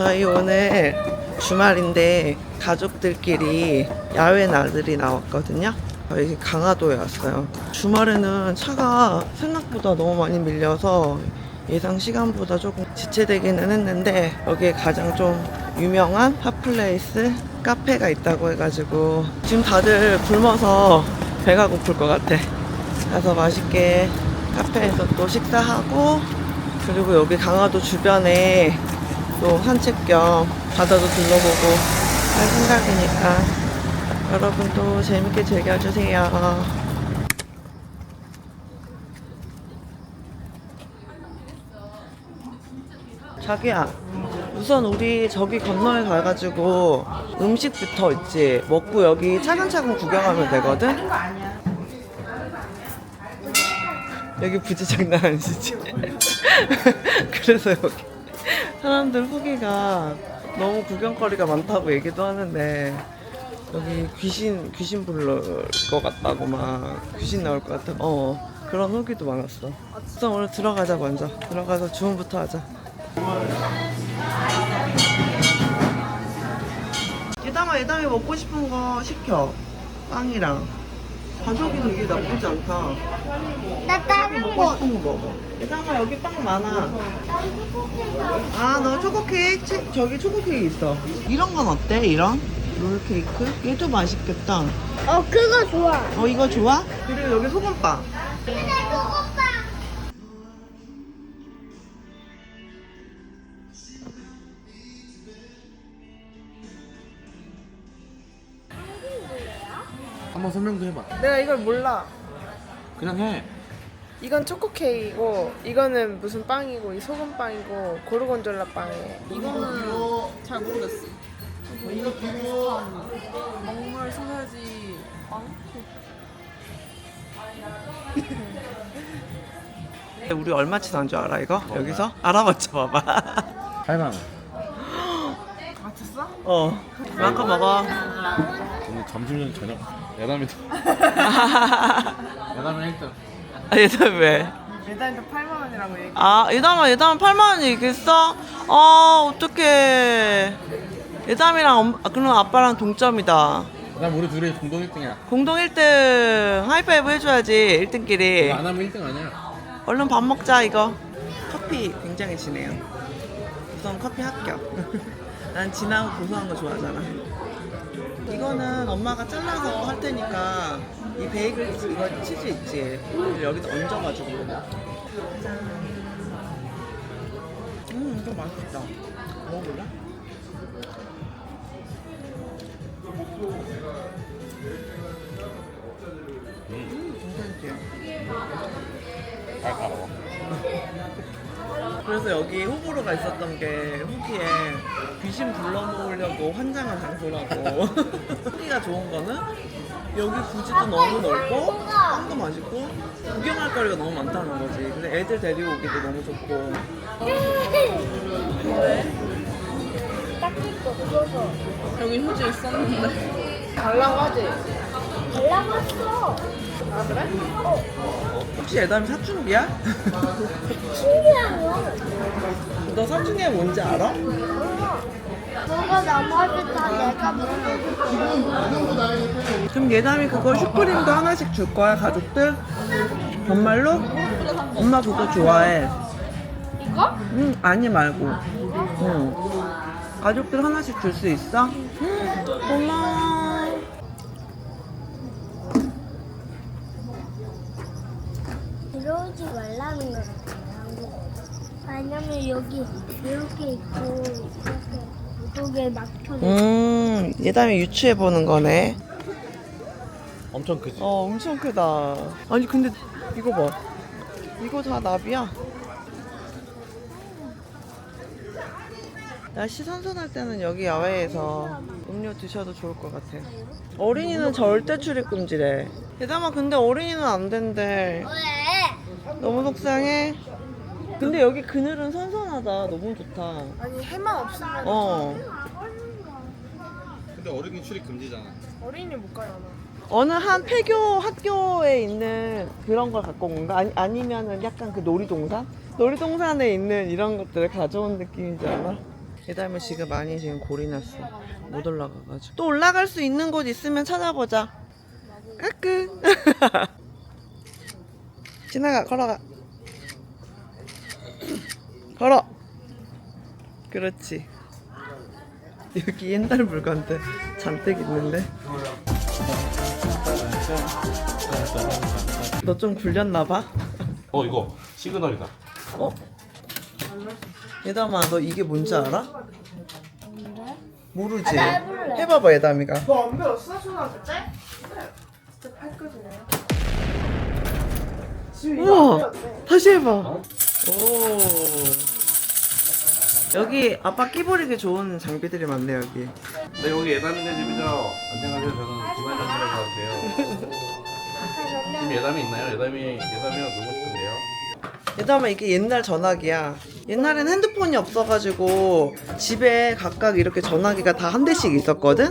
저희 오늘 주말인데 가족들끼리 야외 나들이 나왔거든요. 저희 강화도에 왔어요. 주말에는 차가 생각보다 너무 많이 밀려서 예상 시간보다 조금 지체되기는 했는데 여기에 가장 좀 유명한 핫플레이스 카페가 있다고 해가지고 지금 다들 굶어서 배가 고플 것 같아. 가서 맛있게 카페에서 또 식사하고 그리고 여기 강화도 주변에 또 산책 겸 바다도 둘러보고 할 생각이니까 여러분도 재밌게 즐겨주세요. 자기야, 우선 우리 저기 건너에 가가지고 음식부터 있지 먹고 여기 차근차근 구경하면 되거든. 여기 부지 장난 아니지. 그래서 여기 사람들 후기가 너무 구경거리가 많다고 얘기도 하는데 여기 귀신 귀신 부를 것 같다고 막 귀신 나올 것 같아. 어 그런 후기도 많았어. 우선 오늘 들어가자 먼저. 들어가서 주문부터 하자. 예담아 예담이 먹고 싶은 거 시켜. 빵이랑. 가격이 되게 나쁘지 않다. 나 다른 먹고 거. 싶은 거 먹어. 예담아 여기 빵 많아. 아, 너 초코 케이크? 치- 저기 초코 케이크 있어. 이런 건 어때? 이런? 롤 케이크? 얘도 맛있겠다. 어, 그거 좋아. 어, 이거 좋아? 그리고 여기 소금빵. 근데 그거 한번 설명 좀 해봐. 내가 이걸 몰라. 그냥 해. 이건 초코 케이크고 이거는 무슨 빵이고 이 소금 빵이고 고르곤졸라 빵이에요. 이거는 잘 모르겠어. 이거 비슷한 먹물 소세지 빵? 우리 얼마치 난줄 알아, 이거? 여기서? 알아맞혀 봐봐. 8만 원. 맞췄어? 어. 마음껏 먹어. 오늘 점심 저녁 야담이도. 야담이 1등. 아, 얘들 왜? 매달도 8만 원이라고 얘기. 아, 예담아, 예담아 8만원 얘기했어? 아, 어떡해. 예담이랑, 엄, 아, 그럼 아빠랑 동점이다. 야담 우리 둘이 공동 1등이야. 공동 1등 하이파이브 해줘야지, 1등끼리. 이거 안 하면 1등 아니야. 얼른 밥 먹자 이거 커피 굉장히 진해요 우선 커피 합격 난 진하고 고소한 거 좋아하잖아 이거는 엄마가 잘라서 할 테니까 이 베이글 이거 치즈 있지 여기다 얹어가지고 음 이거 맛있다 먹어볼래? 음 괜찮지? 다 먹어. 그래서 여기 호불호가 있었던 게 후기에 귀신 불러 모으려고 환장한 장소라고 후기가 좋은 거는 여기 부지도 너무 넓고 빵도 맛있고 구경할 거리가 너무 많다는 거지 근데 애들 데리고 오기도 너무 좋고 딱히 거 없어서. 여기 휴지 있었는데. 달라고 하지? 달라갔어. 아 그래? 혹시 애담이 사춘기야? 신기한 거. 너 사춘기 뭔지 알아? 너가 나머지 다 내가 먹는 그럼 예담이 그거 슈크림도 하나씩 줄 거야 가족들? 정말로? 엄마 그거 좋아해 이거? 응, 아니 말고. 응. 가족들 하나씩 줄 수 있어? 응, 고마워. 들어오지 말라는 것 같아요, 한국어. 왜냐면 여기 이렇게 있고 이렇게 이쪽에 막혀져. 음, 예담이 유추해 보는 거네. 엄청 크지. 어, 엄청 크다. 아니, 근데 이거 봐. 이거 다 나비야. 날씨 선선할 때는 여기 야외에서 음료 드셔도 좋을 것 같아. 어린이는 절대 출입 금지래. 예담아, 근데 어린이는 안 된대. 왜? 너무 속상해. 근데 여기 그늘은 선선하다. 너무 좋다. 아니 해만 없으면 어. 근데 어린이 출입 금지잖아. 어린이 못 가잖아. 어느 한 폐교 학교에 있는 그런 걸 갖고 온 건가? 아니, 아니면은 약간 그 놀이동산? 놀이동산에 있는 이런 것들을 가져온 느낌이지 않아? 예담이 지금 많이 지금 골이 났어. 못 올라가가지고. 또 올라갈 수 있는 곳 있으면 찾아보자. 까끄. 지나가, 걸어가. 걸어. 그렇지. 여기 옛날 물건들 잔뜩 있는데. 너 좀 굴렸나봐? 어 이거 시그널이다. 어? 예담아, 너 이게 뭔지 알아? 모르지? 아. 해봐봐, 예담이가. 너안 배웠어? 초등학교 때? 진짜 팔거지네요. 우와! 다시 해봐. 오. 여기 아빠 끼버리기 좋은 장비들이 많네, 여기. 네 여기 예담이네 집이죠. 안녕하세요. 저는 김한정이라고 하는데요. 지금 예담이 있나요? 예담이 예담이랑 놀고 싶은데요. 예담아, 이게 옛날 전화기야. 옛날엔 핸드폰이 없어가지고 집에 각각 이렇게 전화기가 다 한 대씩 있었거든?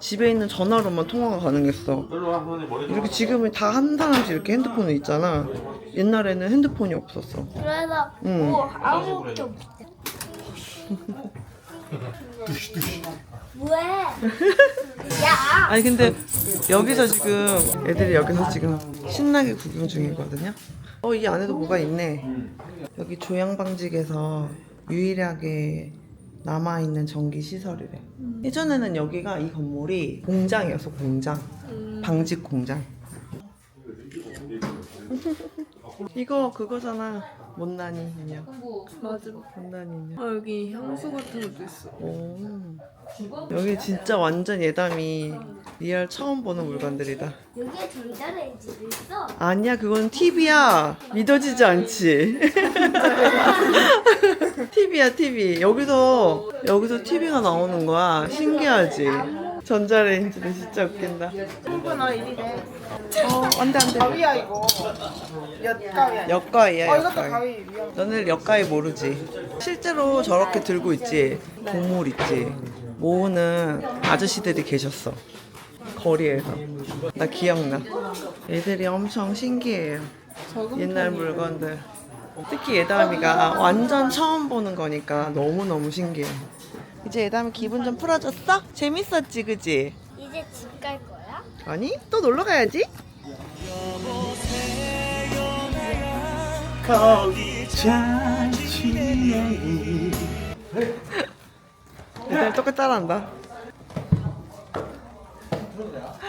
집에 있는 전화로만 통화가 가능했어. 이렇게 지금은 다 한 사람씩 이렇게 핸드폰이 있잖아. 옛날에는 핸드폰이 없었어. 그래서 응. 뭐 아무것도 없어. 왜? 야! 아니 근데 여기서 지금 애들이 여기서 지금 신나게 구경 중이거든요. 어 이 안에도 뭐가 있네. 여기 조양방직에서 유일하게 남아 있는 전기 시설이래. 예전에는 여기가 이 건물이 공장이었어 공장, 방직 공장. 이거 그거잖아 못난이 인형. 맞아. 못난이 인형. 아 여기 향수 같은 것도 있어. 오. 여기 진짜 완전 예담이 리얼 처음 보는 물건들이다. 여기에 전자레인지도 있어. 아니야, 그건 TV야. 믿어지지 않지. TV야, TV. 여기서, 여기서 TV가 나오는 거야. 신기하지? 전자레인지는 진짜 웃긴다. 충분아 일이래. 어, 안 돼, 안 돼. 가위야 이거. 엿가위야. 역가위야, 어 이것도 역가위. 가위 위험. 너는 역가위 모르지? 실제로 저렇게 들고 있지? 동물 있지? 모으는 아저씨들이 계셨어. 거리에서. 나 기억나. 애들이 엄청 신기해요. 옛날 물건들. 특히 예담이가 완전 처음 보는 거니까 너무너무 신기해. 이제 예담이 기분 좀 풀어졌어? 재밌었지, 그지? 이제 집 갈 거야? 아니, 또 놀러 가야지. 얘들 똑같이 따라한다.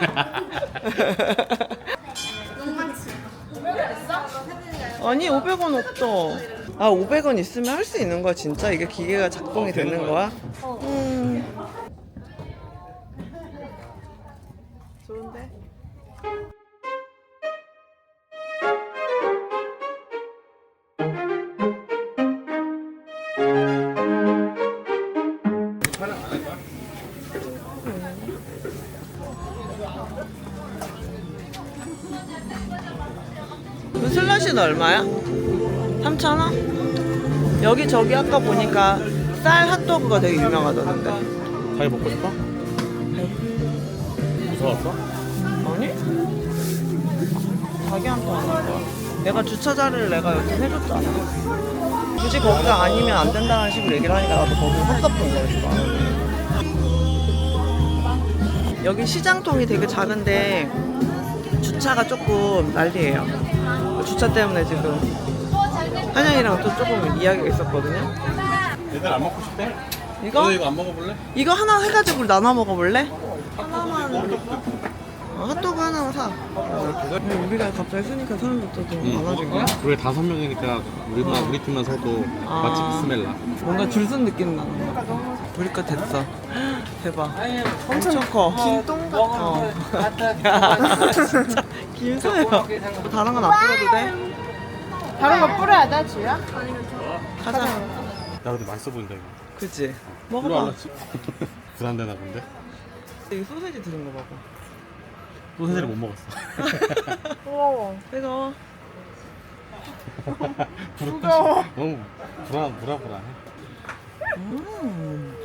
아니 500원 없어. 아 500원 있으면 할 수 있는 거야 진짜? 이게 기계가 작동이 되는 거야? 음. 좋은데? 그 슬러시는 얼마야? 3,000원? 여기 저기 아까 보니까 쌀 핫도그가 되게 유명하던데 자기 먹고 싶어? 무서웠어? 아니? 자기한테 안할 거야 내가 주차 자리를 내가 여기 해줬잖아 굳이 거기가 아니면 안 된다는 식으로 얘기를 하니까 나도 거기 섭섭한 거였어 여기 시장통이 되게 작은데 주차가 조금 난리예요 주차 때문에 지금 한영이랑 또 조금 이야기가 있었거든요 애들 안 먹고 싶대? 이거? 너 이거 안 먹어볼래? 이거 하나 해가지고 나눠 먹어볼래? 하나만 어, 핫도그 하나만 사 근데 우리가 갑자기 쓰니까 사람들도 좀 많아진 거야? 우리 다섯 명이니까 우리만 우리 팀만 서도 아. 맛집 스멜 나. 뭔가 줄쓴 느낌 나는 거 우리 거 됐어 대박 엄청 커 김동 같은 어. 진짜 김서요 다른 건 안 뿌려도 돼? 다른 거 뿌려야 돼 지우야? 가자 야 근데 맛있어 보인다 이거. 그치? 일로 먹어봐. 부담되나 본데? 이 소세지 들은 거 봐봐 소세지를 못 먹었어. 우와. 뜨거워 무거워. 너무 불안 불안불안해. 음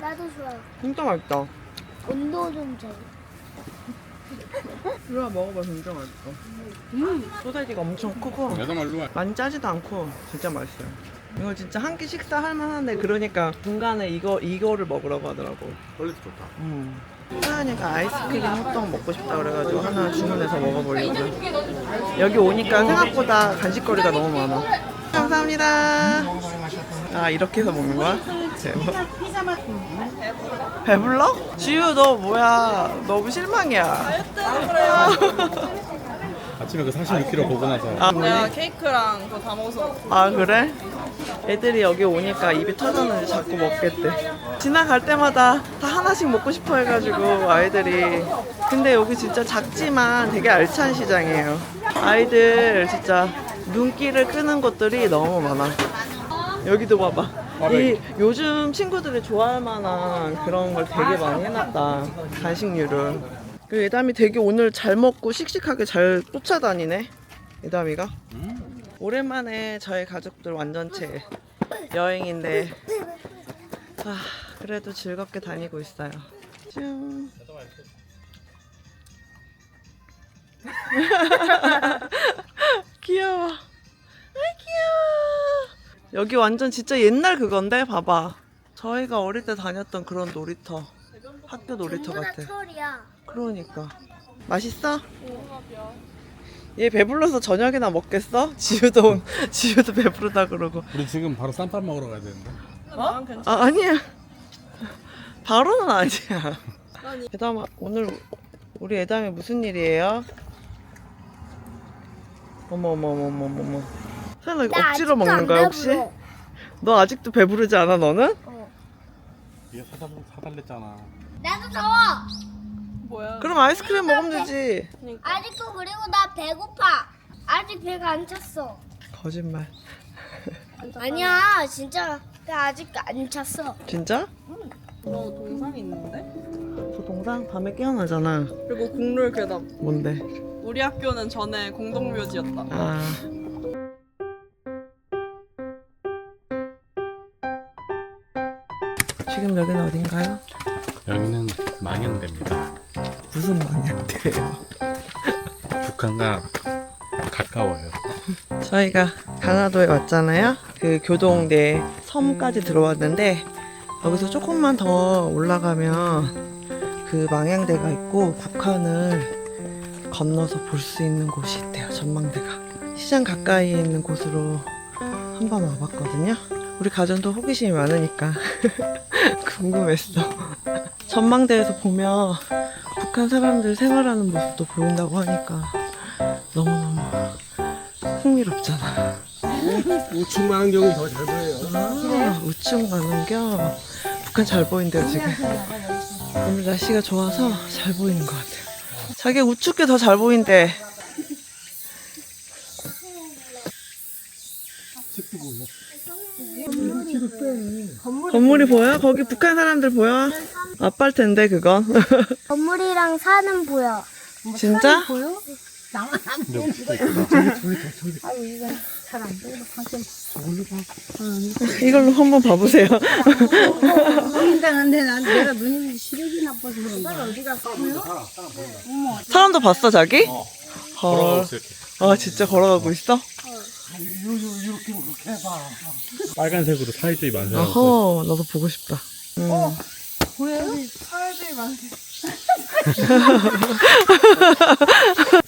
나도 좋아. 진짜 맛있다 온도 좀 재. 와 먹어봐 진짜 맛있어 음 소세지가 엄청 크고 말로. 많이 짜지도 않고 진짜 맛있어요 이거 진짜 한 끼 식사할 만한데 그러니까 중간에 이거 이거를 먹으라고 하더라고. 퀄리티 좋다. 음. 하은이가 아이스크림 호떡 먹고 싶다 그래가지고 하나 주문해서 먹어보려고. 여기 오니까 생각보다 간식거리가 너무 많아. 감사합니다. 아 이렇게 해서 먹는 거야? 대박. 배불러? 지우 너 뭐야? 너무 실망이야. 아침에 그 46kg 보고 나서 아, 내가 케이크랑 그거 다 먹어서 아 그래? 애들이 여기 오니까 입이 터졌는지 자꾸 먹겠대. 지나갈 때마다 다 하나씩 먹고 싶어 해가지고 아이들이. 근데 여기 진짜 작지만 되게 알찬 시장이에요. 아이들 진짜 눈길을 끄는 것들이 너무 많아. 여기도 봐봐. 이 요즘 친구들이 좋아할 만한 그런 걸 되게 많이 해놨다. 간식류를. 그 예담이 되게 오늘 잘 먹고 씩씩하게 잘 쫓아다니네. 예담이가. 오랜만에 저희 가족들 완전체 여행인데 아, 그래도 즐겁게 다니고 있어요. 짠. 귀여워. 아 귀여워. 여기 완전 진짜 옛날 그건데 봐봐. 저희가 어릴 때 다녔던 그런 놀이터. 학교 놀이터 같아. 털이야. 그러니까. 맛있어? 얘 배불러서 저녁이나 먹겠어? 지우도 지우도 배부르다 그러고. 우리 지금 바로 쌈밥 먹으러 가야 되는데 난 괜찮아 아 아니야. 바로는 아니야. 애담아 오늘 우리 애담이 무슨 일이에요? 어머 어머 어머 어머 어머, 설마 이거 나 억지로 아직도 먹는 안 거야 혹시? 배불러. 너 아직도 배부르지 않아 너는? 어. 얘 사달, 사달랬잖아 나도 더워. 뭐야 그럼 아이스크림 먹으면 되지. 아직도 그리고 나 배고파. 아직 배가 안 찼어. 거짓말. 아니야, 진짜 나 아직 안 찼어. 진짜? 너 동상 있는데? 그 동상 밤에 깨어나잖아. 그리고 국룰 괴담 뭔데? 우리 학교는 전에 공동묘지였다 아. 지금 여기는 어딘가요? 여기는 망연대입니다 무슨 방향대예요? 북한과 가까워요 저희가 강화도에 왔잖아요. 그 교동대 섬까지 들어왔는데 여기서 조금만 더 올라가면 그 망향대가 있고 북한을 건너서 볼 수 있는 곳이 있대요. 전망대가. 시장 가까이에 있는 곳으로 한번 와봤거든요. 우리 가정도 호기심이 많으니까 궁금했어. 전망대에서 보면 북한 사람들 생활하는 모습도 보인다고 하니까 너무너무 흥미롭잖아. 우측 망경이 더잘 보여요 아, 우측 가는 겨 북한 잘 보인대요 지금. 오늘 날씨가 좋아서 잘 보이는 것 같아요. 자기 우측게 더 잘 보인대. 건물이 보여? 거기 북한 사람들 보여? 아빠일 텐데 그건. 건물이랑 산은 보여. 진짜? 이걸로 한번 봐보세요. 당한데 난 내가 눈이 시력이 나빠서 그런 거야. 어디가 사람도 봤어 자기? 헐. 걸어가고 있어요 아 진짜 걸어가고 있어? 빨간색으로 사이들이 많아요 어허 나도 보고 싶다. 음.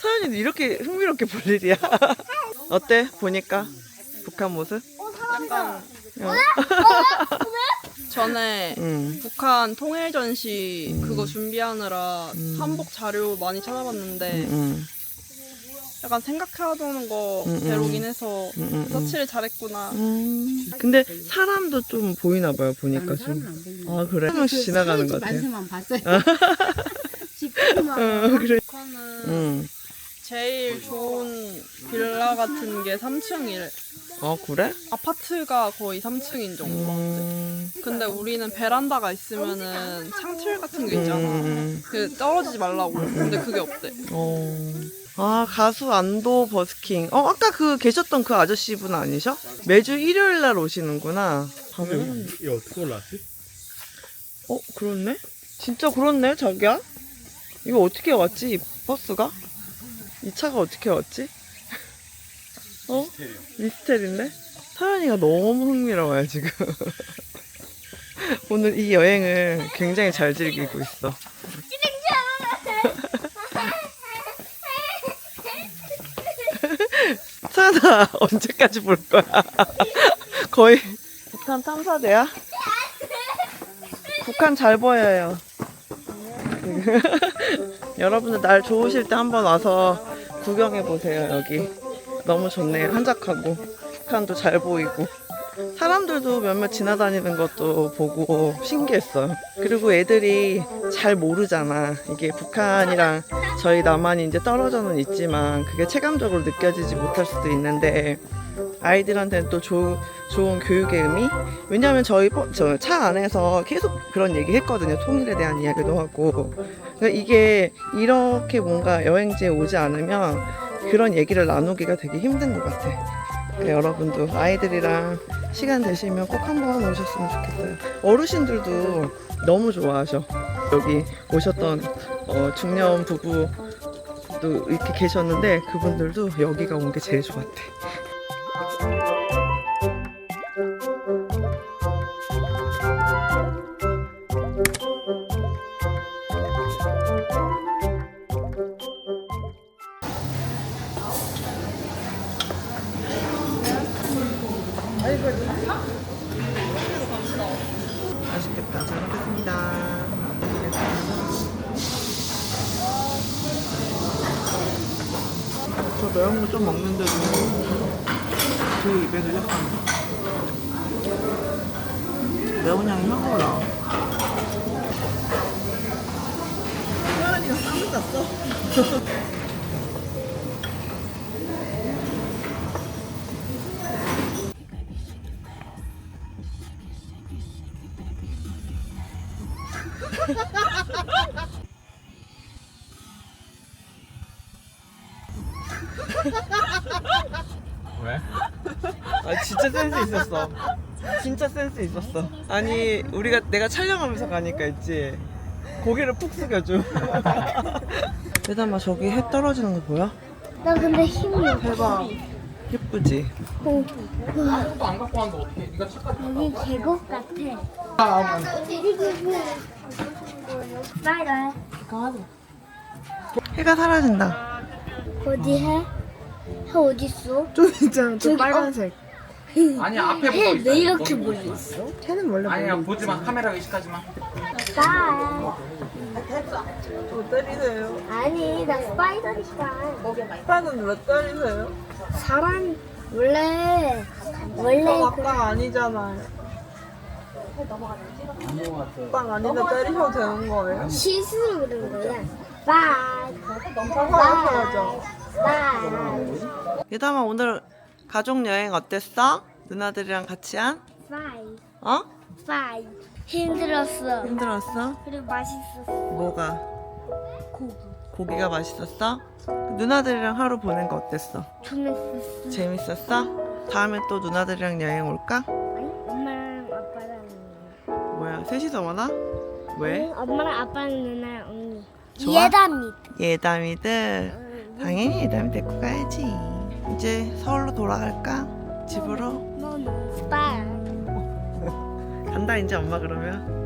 사연이도 이렇게 흥미롭게 볼 일이야. 어때? 보니까 북한 모습? 약간 전에 응. 북한 통일 전시 그거 준비하느라 음. 한복 자료 많이 찾아봤는데 응. 약간 생각해두는 거 음, 음. 대로긴 해서. 응. 서치를 잘했구나 음. 근데 사람도 좀 보이나 봐요. 보니까 좀. 아 그래? 한 명씩 지나가는 것 같아요. 만세만 봤어요. 집만 어, 그래. 북한은 응. 제일 좋은 빌라 같은 게 3층이래 아 그래? 아파트가 거의 3층인 정도 음. 근데 우리는 베란다가 있으면은 창틀 같은 게 있잖아 음. 그 떨어지지 말라고 근데 그게 없대 어. 아 가수 안도 버스킹. 어 아까 그 계셨던 그 아저씨 분 아니셔? 매주 일요일 날 오시는구나. 밤에. 이게 어떻게 올라왔지? 어 그렇네. 진짜 그렇네 자기야. 이거 어떻게 왔지 이 버스가? 이 차가 어떻게 왔지? 어? 미스테리인데? 서연이가 너무 흥미로워요 지금. 오늘 이 여행을 굉장히 잘 즐기고 있어. 서연아 언제까지 볼 거야? 거의 북한 탐사대야? 북한 잘 보여요. 여러분들 날 좋으실 때 한번 와서 구경해 보세요 여기 너무 좋네요 한적하고 북한도 잘 보이고 사람들도 몇몇 지나다니는 것도 보고 신기했어요 그리고 애들이 잘 모르잖아 이게 북한이랑 저희 남한이 이제 떨어져는 있지만 그게 체감적으로 느껴지지 못할 수도 있는데 아이들한테는 또 조, 좋은 교육의 의미? 왜냐하면 저희 저 차 안에서 계속 그런 얘기 했거든요. 통일에 대한 이야기도 하고. 그러니까 이게 이렇게 뭔가 여행지에 오지 않으면 그런 얘기를 나누기가 되게 힘든 것 같아. 그러니까 여러분도 아이들이랑 시간 되시면 꼭 한번 오셨으면 좋겠어요. 어르신들도 너무 좋아하셔. 여기 오셨던 어, 중년 부부도 이렇게 계셨는데 그분들도 여기가 온 게 제일 좋았대. 거 좀 먹는데도 제 입에도 약간 매운 향이 확 올라. 소연이가 쌈을 쌌어? 아 진짜 센스 있었어. 진짜 센스 있었어. 아니 우리가 내가 촬영하면서 가니까 있지. 고개를 푹 숙여줘. 대담아 저기 해 떨어지는 거 보여? 나 근데 힘이 없어. 대박. 예쁘지? 어. 여기 계곡 같아. 빨리 해가 사라진다. 어디 해? 해 어디 있어? 좀 있잖아. 저 저기, 빨간색. 아니 앞에 보고 해 있어. 왜 이렇게 멀리 있어? 걔는 원래 아니야 보지 마. 카메라 의식하지 마. 나 저 때리세요. 아니 나 스파이더니까. 오빠는 왜 때리세요? 사람 원래 원래 그 아니잖아요. 오빠 아닌데 때리셔도 되는 거예요? 실수로 그런 거야. 바이. 바이. 바이. 예담아 오늘 가족 여행 어땠어? 누나들이랑 같이 한? 바이. 어? 바이. 힘들었어. 힘들었어? 그리고 맛있었어. 뭐가? 고기. 고기가 맛있었어? 누나들이랑 하루 보낸 거 어땠어? 재밌었어. 재밌었어? 다음에 또 누나들이랑 여행 올까? 아니 엄마랑 아빠랑 뭐야 셋이서 오나? 왜? 응, 엄마랑 아빠랑 누나랑 언니. 좋아? 예담이. 예담이들 당연히 예담이 데리고 가야지 이제 서울로 돌아갈까? 집으로? 간다 이제 엄마 그러면